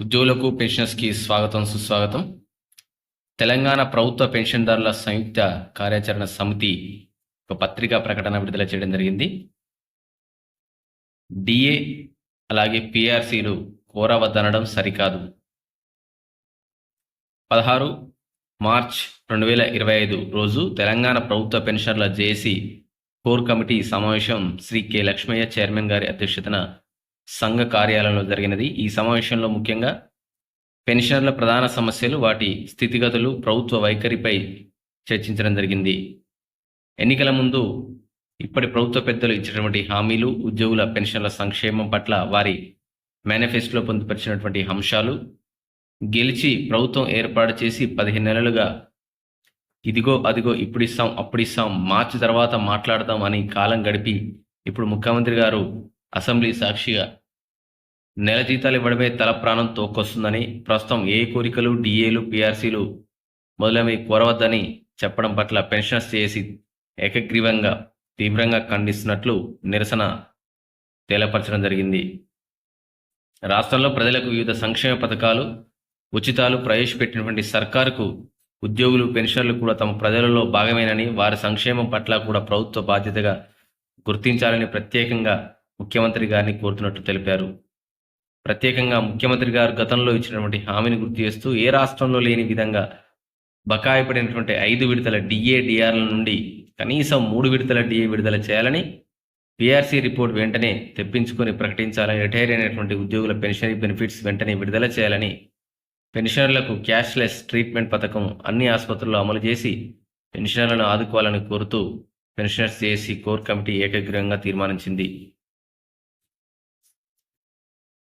ఉద్యోగులకు పెన్షనర్స్కి స్వాగతం సుస్వాగతం. తెలంగాణ ప్రభుత్వ పెన్షన్దారుల సంయుక్త కార్యాచరణ సమితి ఒక పత్రికా ప్రకటన విడుదల చేయడం జరిగింది. డిఏ అలాగే పిఆర్సీలు కోరవద్దనడం సరికాదు. పదహారు మార్చ్ రెండు వేల ఇరవై ఐదు రోజు తెలంగాణ ప్రభుత్వ పెన్షనర్ల జేఏసీ కోర్ కమిటీ సమావేశం శ్రీ కె లక్ష్మయ్య చైర్మన్ గారి అధ్యక్షతన సంఘ కార్యాలయంలో జరిగినది. ఈ సమావేశంలో ముఖ్యంగా పెన్షనర్ల ప్రధాన సమస్యలు వాటి స్థితిగతులు ప్రభుత్వ వైఖరిపై చర్చించడం జరిగింది. ఎన్నికల ముందు ఇప్పటి ప్రభుత్వ పెద్దలు ఇచ్చినటువంటి హామీలు ఉద్యోగుల పెన్షన్ల సంక్షేమం పట్ల వారి మేనిఫెస్టోలో పొందుపరిచినటువంటి అంశాలు గెలిచి ప్రభుత్వం ఏర్పాటు చేసి పదిహేను నెలలుగా ఇదిగో అదిగో ఇప్పుడు ఇస్తాం అప్పుడు ఇస్తాం మార్చి తర్వాత మాట్లాడదాం అని కాలం గడిపి ఇప్పుడు ముఖ్యమంత్రి గారు అసెంబ్లీ సాక్షిగా నెల జీతాలు ఇవ్వడమే తల ప్రాణం తోకొస్తుందని ప్రస్తుతం ఏ కోరికలు డిఏలు పిఆర్సీలు మొదలైనవి కోరవద్దని చెప్పడం పట్ల పెన్షనర్స్ చేసి ఏకగ్రీవంగా తీవ్రంగా ఖండిస్తున్నట్లు నిరసన తేలపరచడం జరిగింది. రాష్ట్రంలో ప్రజలకు వివిధ సంక్షేమ పథకాలు ఉచితాలు ప్రవేశపెట్టినటువంటి సర్కారుకు ఉద్యోగులు పెన్షన్లు కూడా తమ ప్రజలలో భాగమేనని వారి సంక్షేమం పట్ల కూడా ప్రభుత్వ బాధ్యతగా గుర్తించాలని ప్రత్యేకంగా ముఖ్యమంత్రి గారిని కోరుతున్నట్టు తెలిపారు. ప్రత్యేకంగా ముఖ్యమంత్రి గారు గతంలో ఇచ్చినటువంటి హామీని గుర్తు చేస్తూ ఏ రాష్ట్రంలో లేని విధంగా బకాయి పడినటువంటి ఐదు విడతల డిఏ డిఆర్ల నుండి కనీసం మూడు విడతల డిఏ విడుదల చేయాలని పిఆర్సీ రిపోర్ట్ వెంటనే తెప్పించుకొని ప్రకటించాలని రిటైర్ అయినటువంటి ఉద్యోగుల పెన్షన్ బెనిఫిట్స్ వెంటనే విడుదల చేయాలని పెన్షనర్లకు క్యాష్లెస్ ట్రీట్మెంట్ పథకం అన్ని ఆసుపత్రుల్లో అమలు చేసి పెన్షనర్లను ఆదుకోవాలని కోరుతూ పెన్షనర్స్ చేసి కోర్ కమిటీ ఏకగ్రీవంగా తీర్మానించింది.